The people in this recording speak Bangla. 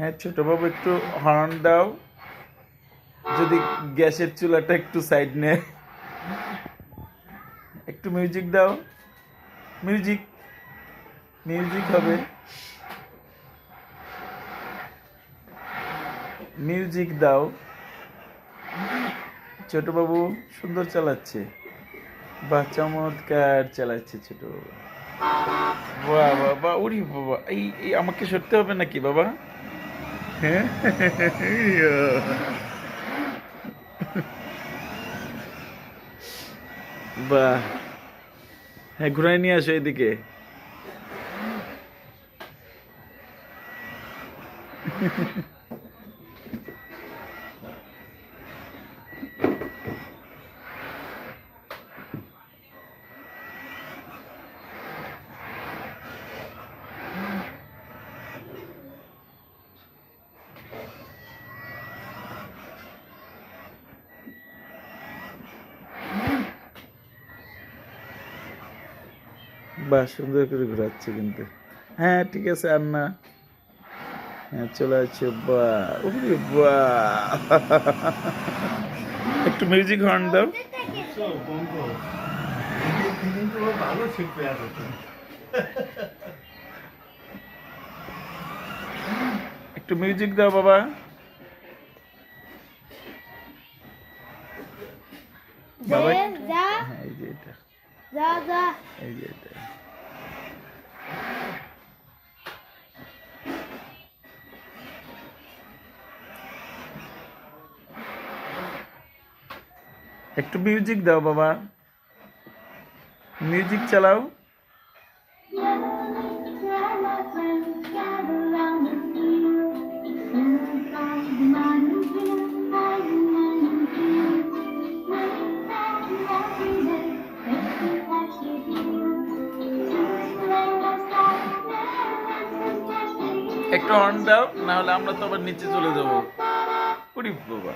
হ্যাঁ ছোট বাবু, একটু হর্ন দাও। যদি গ্যাসের চুলাটা একটু সাইড নেয় একটু মিউজিক দাও। মিউজিক মিউজিক হবে। মিউজিক দাও। ছোট বাবু, সুন্দর চালাচ্ছে। বাহ, চমৎকার চালাচ্ছে ছোট বাবু। বাহ উরি বাবা এই আমাকে সরতে হবে নাকি বাবা? বাহ হ্যাঁ ঘুরাই নিয়ে আসো এদিকে। বাহ সুন্দর করে ঘোরাচ্ছে কিন্তু। হ্যাঁ ঠিক আছে আর না হ্যাঁ চলে আসছে উরে বাহ। একটু মিউজিক হর্ন দাও। একটু মিউজিক দাও বাবা। বাবা হ্যাঁ এই যে এটা। এই যে এটা। একটু মিউজিক দাও, বাবা। মিউজিক চালাও। একটু হর্ন দাও না হলে আমরা তো আবার নিচে চলে যাব। বাবা।